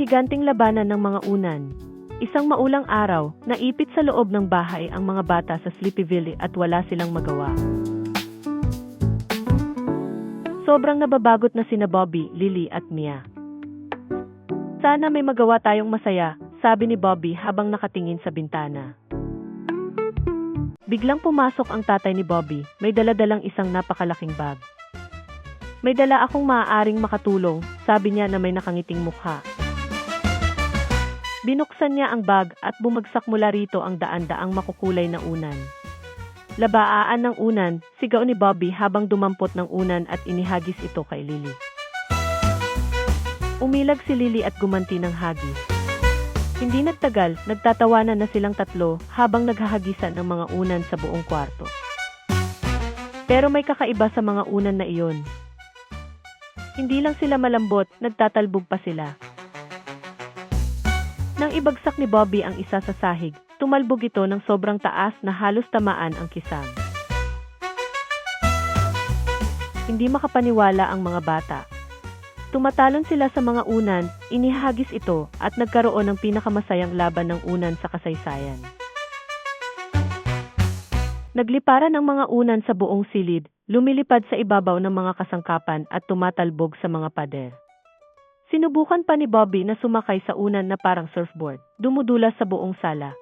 higanting labanan ng mga unan. Isang maulang araw, naipit sa loob ng bahay ang mga bata sa Sleepyville at wala silang magawa. Sobrang nababagot na sina Bobby, Lily at Mia. Sana may magawa tayong masaya, sabi ni Bobby habang nakatingin sa bintana. Biglang pumasok ang tatay ni Bobby, may daladalang isang napakalaking bag. May dala akong maaaring makatulong, sabi niya na may nakangiting mukha. Binuksan niya ang bag at bumagsak mula rito ang daan-daang makukulay na unan. Labaaan ng unan, sigaw ni Bobby habang dumampot ng unan at inihagis ito kay Lily. Umilag si Lily at gumanti ng hagis. Hindi nagtagal, nagtatawanan na silang tatlo habang naghahagisan ng mga unan sa buong kwarto. Pero may kakaiba sa mga unan na iyon. Hindi lang sila malambot, nagtatalbog pa sila. Nang ibagsak ni Bobby ang isa sa sahig, tumalbog ito ng sobrang taas na halos tamaan ang kisam. Hindi makapaniwala ang mga bata. Tumatalon sila sa mga unan, inihagis ito at nagkaroon ng pinakamasayang laban ng unan sa kasaysayan. Nagliparan ang mga unan sa buong silid, lumilipad sa ibabaw ng mga kasangkapan at tumatalbog sa mga pader. Sinubukan pa ni Bobby na sumakay sa unan na parang surfboard, dumudula sa buong sala.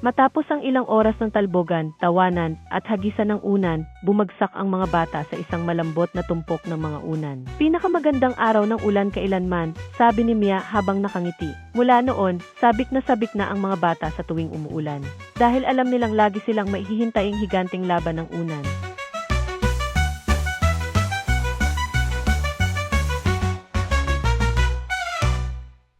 Matapos ang ilang oras ng talbogan, tawanan, at hagisan ng unan, bumagsak ang mga bata sa isang malambot na tumpok ng mga unan. Pinakamagandang araw ng ulan kailanman, sabi ni Mia habang nakangiti. Mula noon, sabik na sabik na ang mga bata sa tuwing umuulan. Dahil alam nilang lagi silang maihihintaying higanting laban ng unan.